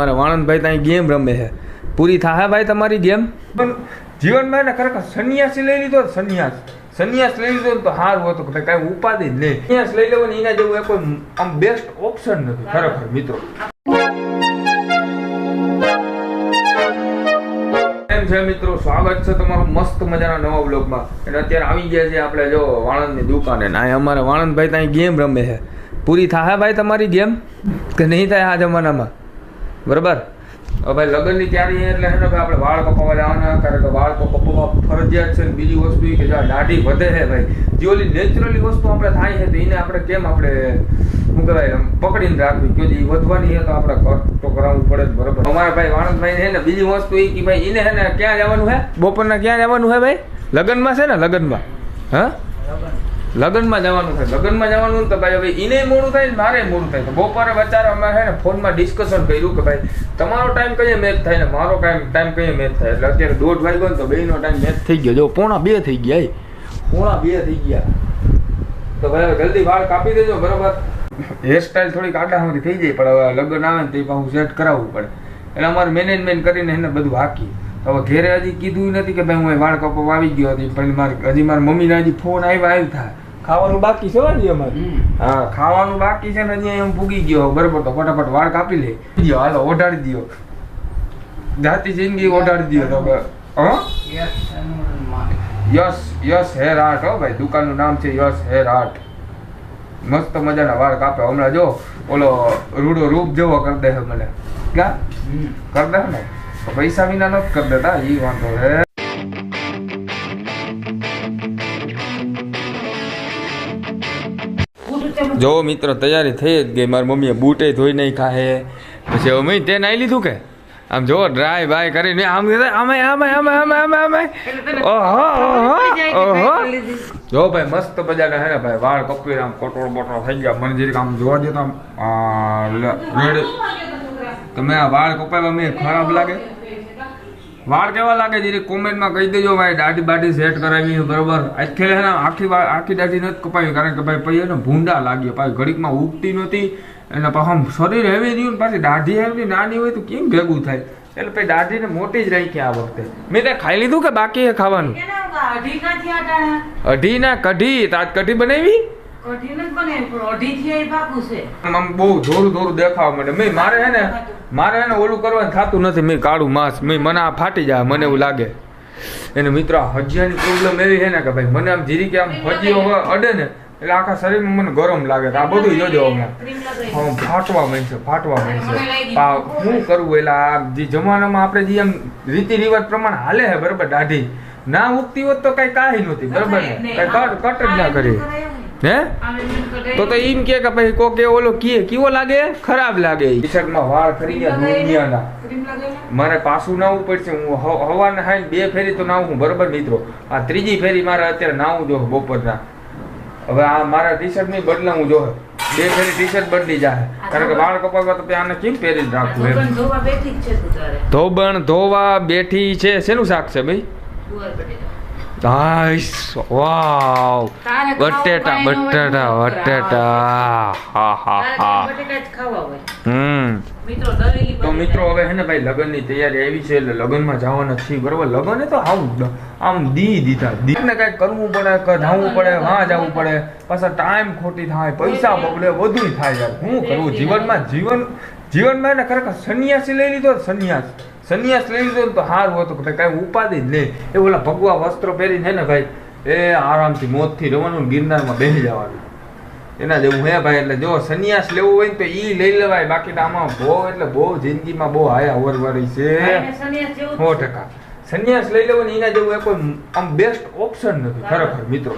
અમારા વાણંદભાઈ ત્યાં ગેમ રમે છે. પૂરી થાય ભાઈ તમારી ગેમ? પણ જીવનમાં એને ખરેખર સંન્યાસી લઈ લીધો સંન્યાસ. સંન્યાસ લઈ લીધો તો સારું હતું કે કાંઈ ઉપાધિ નહીં. સંન્યાસ લઈ લેવો એના જેવું એ કોઈ આમ બેસ્ટ ઓપ્શન નથી, ખરેખર, મિત્રો. કેમ છે મિત્રો? સ્વાગત છે તમારું મસ્ત મજાના નવા બ્લોગમાં અને અત્યારે આવી ગયા છે આપણે જો વાણંદની દુકાને. ને અમારે વાણંદભાઈ ત્યાં ગેમ રમે છે. પૂરી થાય ભાઈ તમારી ગેમ? કે નહીં થાય આ જમાનામાં? બરાબર? હવે ભાઈ લગ્નની તૈયારી એટલે છે ભાઈ આપણે વાળ કપાવવા જવાના, કારણ કે વાળ કપાવવા ફરજિયાત છે બીજી વસ્તુ કે જો દાઢી વધે છે ભાઈ, જે ઓલી નેચરલી વસ્તુ આપણે થાય છે તો એને આપણે કેમ આપણે, શું કહેવાય પકડીને રાખવી? કે એ વધવાની છે તો આપણે કટ તો કરાવવું પડે જ, બરાબર? અમારા ભાઈ વાણંદભાઈ છે ને બીજી વસ્તુ એ કે ભાઈ એને છે ને ક્યાં જવાનું છે? બપોરના ક્યાં જવાનું છે ભાઈ? લગ્નમાં છે ને લગ્નમાં? હા? લગ્નમાં જવાનું થાય. લગ્નમાં જવાનું તો ભાઈ હવે એને મોડું થાય ને મારે મોડું થાય. તો બપોરે બચારા અમે છે ને ફોનમાં ડિસ્કશન કર્યું કે ભાઈ, તમારો ટાઈમ કઈ મેચ થાય ને મારો ટાઈમ ટાઈમ કઈ મેચ થાય? એટલે અત્યારે દોઢ વાગ્યો ને તો બેનો ટાઈમ મેચ થઈ ગયો. જો, પોણા બે થઈ ગયા. પોણા બે થઈ ગયા. તો ભાઈ હવે જલ્દી વાળ કાપી દેજો, બરોબર? હેરસ્ટાઈલ થોડીક આડામાંથી થઈ જાય, પણ હવે લગ્ન આવે ને તે હું સેટ કરાવવું પડે. એટલે અમારે મેનેજમેન્ટ કરીને એને બધું હાકી હવે ઘેરે હજી કીધું નથી કે ભાઈ હું વાળ કપો વાવી ગયો હતી પણ મારે હજી મારા મમ્મીના હજી ફોન આવ્યા આવ્યું થાય ખાવાનું બાકી છે હજી અમારે? હા ખાવાનું બાકી છે ને હજી એમ હું પૂગી ગયો. બરોબર તો ફટાફટ વાળ કાપી લે. ગયો હાલો ઓઢાડી દો જાતી જિંદગી ઓઢાડી દો તો હવે, હં? યસ યસ હેર આર્ટ હો ભાઈ દુકાનનું નામ છે યસ હેર આર્ટ મસ્ત મજાના વાળ કાપે. હમણાં જો ઓલો રૂડો રૂપ જેવો કરી દે મને. ક્યાં? કરી દે ને? પૈસા વિના નથી કરી દેતા એ વાંધો છે. જો મિત્ર તૈયારી થઈ જ ગઈ. મારી મમ્મીએ બૂટે ધોઈ નહીં ખાહે. પછી હવે મેં તે નાઈ લીધું કે? આમ જો ડ્રાય બાય કરીને આમ આમે આમે આમે આમે આમે આમે. ઓહો ઓહો જો ભાઈ મસ્ત બજારના હે ને ભાઈ. વાળ કપી આમ કટોળ બટોળ થઈ ગયા. મને જરીક આમ જોવા દે તો આમ રેડ. તમે આ વાળ કપાવ્યા મેં ખરાબ લાગે. વાળ કેવા લાગે છે? કોમેન્ટમાં કહી દેજો ભાઈ દાઢી બાઢી સેટ કરાવી બરોબર? આખી આખી આખી દાઢી નથી કપાવી કારણ કે ભાઈ પછી એને ભૂંડા લાગ્યો. પાછી ઘડીકમાં ઉગતી નહોતી અને પાછું શરીર હેવી રહ્યું પાછી દાઢી હેવી નાની હોય તો કેમ ભેગું થાય? એટલે પછી દાઢીને મોટી જ રાખી આ વખતે. મેં ત્યાં ખાઈ લીધું કે બાકી ખાવાનું? અઢી ના કઢી તાજ કઢી બનાવી? કઢી નથી બનાવી પણ અઢી એ પાકું છે. આમ આમ બહુ ધોરું ધોરું દેખાવા માંડે. મેં મારે હે ને મારે હે ને ઓલું કરવાનું થતું નથી. મેં કાળું માંસ મેં મને આ ફાટી જાય મને એવું લાગે. એને મિત્ર હજીયાની પ્રોબ્લેમ એવી છે ને કે ભાઈ મને આમ જીરી કે આમ હજી અડે ને એટલે આખા શરીરમાં મને ગરમ લાગે આ બધું જોજો હમણાં. આમ ફાટવા માંડશે ફાટવા માંડશે. આ શું કરવું એટલે આ જે જમાનામાં આપણે જે આમ રીતિ રિવાજ પ્રમાણે હાલે છે બરાબર? દાઢી. ના ઉગતી હોત તો કઈ કાંઈ નહોતી બરાબર? ને કઈ કટ કટ જ ના કરી હે? તો તો એમ કે કે ભાઈ કોકે ઓલો કીએ કેવો લાગે? ખરાબ લાગે ટી શર્ટમાં વાળ ખરી ગયા દુનિયાના. મારે પાછું નાવું પડશે. હું હવા હવારના હાઈ બે ફેરી તો નાવું બરોબર મિત્રો? આ ત્રીજી ફેરી મારે અત્યારે નાવું જો બપોરના. હવે આ મારા ટી શર્ટની બદલાવું જો બે ફેરી ટી શર્ટ બદલી જાય કારણ કે વાળ કપાવવા તો ત્યાં આને કેમ પહેરી જ રાખવું એમ? ધોબણ ધોવા બેઠી છે ધોબણ ધોવા બેઠી છે. શેનું શાક છે ભાઈ? નાઈસ વાવ બટેટા બટેટા બટેટા. હા હા હા. ખાલી બટેટા જ ખાવા હોય. હમ. મિત્રો તો મિત્રો હવે હે ને ભાઈ લગ્નની તૈયારી આવી છે એટલે લગ્નમાં જવાના છીએ બરોબર? લગ્ન તો આવું આમ દી દીધા. દીને કંઈક કરવું પડે કે જવું પડે હા જવું પડે. પાછા ટાઈમ ખોટી થાય પૈસા બગડે બધું થાય યાર. શું કરવું જીવનમાં જીવન જીવનમાં એને ખરેખર સંન્યાસી લઈ લીધો સંન્યાસ. સંન્યાસ લઈ લીધો તો સારું હતું તો ભાઈ કાંઈ ઉપાધિ જ નહીં. એ ઓલા ભગવા વસ્ત્રો પહેરીને છે ને ભાઈ એ આરામથી મોતથી રહેવાનું ગિરનારમાં બેસી જવાનું. એના જેવું હે ભાઈ એટલે જો સંન્યાસ લેવું હોય ને તો ઈ લઈ લેવાય. બાકી તો આમાં બહુ એટલે બહુ જિંદગીમાં બહુ હાયા ઓરવાળી છે. સો ટકા. સંન્યાસ લઈ લેવો ને એના જેવું એ કોઈ આમ બેસ્ટ ઓપ્શન નથી ખરેખર મિત્રો.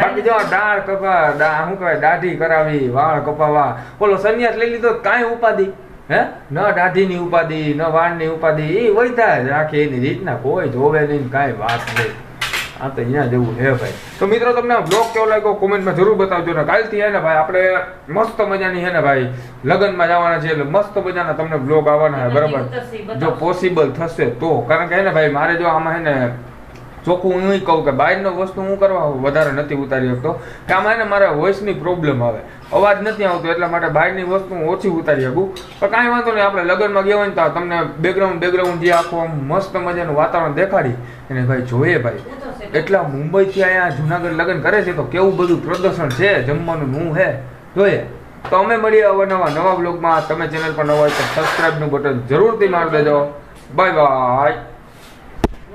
બાકી જો દાળ કપા શું કહેવાય દાઢી કરાવી વાળ કપાવા બોલો સંન્યાસ લઈ લીધો કાંઈ ઉપાધિ. હે? ન દાઢીની ઉપાધિ ન વાળની ઉપાધિ એ વૈધા જ. રાખે એની રીતના કોઈ જોવે નહીં કાંઈ વાત નહીં. આ તો અહીંયા જેવું હે ભાઈ. તો મિત્રો તમને બ્લોગ કેવો લાગ્યો કોમેન્ટમાં જરૂર બતાવજો ને. કાલથી હે ને ભાઈ આપણે મસ્ત મજાની હે ને ભાઈ લગ્નમાં જવાના છે એટલે મસ્ત મજાના તમને બ્લોગ આવવાના છે બરાબર? જો પોસિબલ થશે તો. કારણ કે હે ને ભાઈ મારે જો આમાં હે ને ચોખ્ખું હું ઈ કહું કે બહારનો વસ્તુ હું કરવા વધારે નથી ઉતારી શકતો. કે આમાં એને મારા વોઇસની પ્રોબ્લેમ આવે. અવાજ નથી આવતો, એટલા માટે બહારની વસ્તુ હું ઓછી ઉતારી શકું. પણ કાંઈ વાંધો નહીં, આપણે લગ્નમાં ગયા હોય ને તો તમને બેકગ્રાઉન્ડ બેકગ્રાઉન્ડ જે આખો મસ્ત મજાનું વાતાવરણ દેખાડી. એને ભાઈ જોઈએ ભાઈ, એટલા મુંબઈથી અહીંયા જુનાગઢ લગ્ન કરે છે તો કેવું બધું પ્રદર્શન છે, જમવાનું હું હે. જોઈએ. તો અમે મળીએ અવાનવા નવા બ્લોગમાં તમે ચેનલ પર નવા હોય તો સબસ્ક્રાઈબનું બટન જરૂરથી મારી દેજો. Bye bye